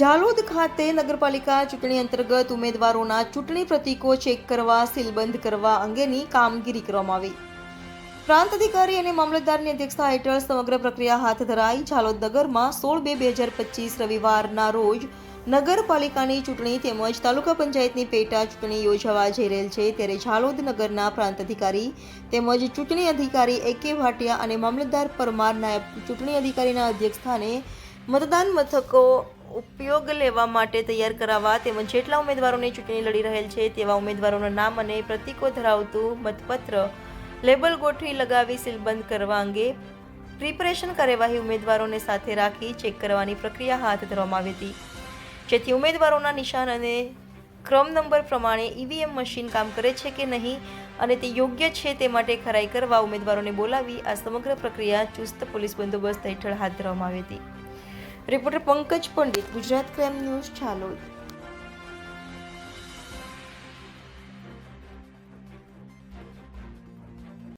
ઝાલોદ ખાતે નગરપાલિકા ચૂંટણી અંતર્ગત ઉમેદવારોના ચૂંટણી પ્રતીકો ચેક કરવા, સીલબંધ કરવા અંગેની કામગીરી કરવામાં આવી. પ્રાંત અધિકારી અને મામલતદારની અધ્યક્ષતા હેઠળ સમગ્ર પ્રક્રિયા હાથ ધરાઈ ઝાલોદ નગરમાં સોળ બે બે હજાર પચીસ રવિવારના રોજ નગરપાલિકાની ચૂંટણી તેમજ તાલુકા પંચાયતની પેટા ચૂંટણી યોજાવા જઈ રહેલ છે. ત્યારે ઝાલોદ નગરના પ્રાંત અધિકારી તેમજ ચૂંટણી અધિકારી એ કે ભાટિયા અને મામલતદાર પરમાર નાયબ ચૂંટણી અધિકારીના અધ્યક્ષસ્થાને મતદાન મથકો ઉપયોગ લેવા માટે તૈયાર કરાવવા તેમજ જેટલા ઉમેદવારોની ચૂંટણી લડી રહેલ છે તેવા ઉમેદવારોના નામ અને પ્રતીકો ધરાવતું મતપત્ર લેબલ ગોઠવી લગાવી સીલબંધ કરવા અંગે પ્રિપરેશન કાર્યવાહી ઉમેદવારોને સાથે રાખી ચેક કરવાની પ્રક્રિયા હાથ ધરવામાં આવી હતી. જેથી ઉમેદવારોના નિશાન અને ક્રમ નંબર પ્રમાણે ઈવીએમ મશીન કામ કરે છે કે નહીં અને તે યોગ્ય છે તે માટે ખરાઈ કરવા ઉમેદવારોને બોલાવી આ સમગ્ર પ્રક્રિયા ચુસ્ત પોલીસ બંદોબસ્ત હેઠળ હાથ ધરવામાં આવી હતી. Reporter Pankaj Pandit Gujarat crime news Chalod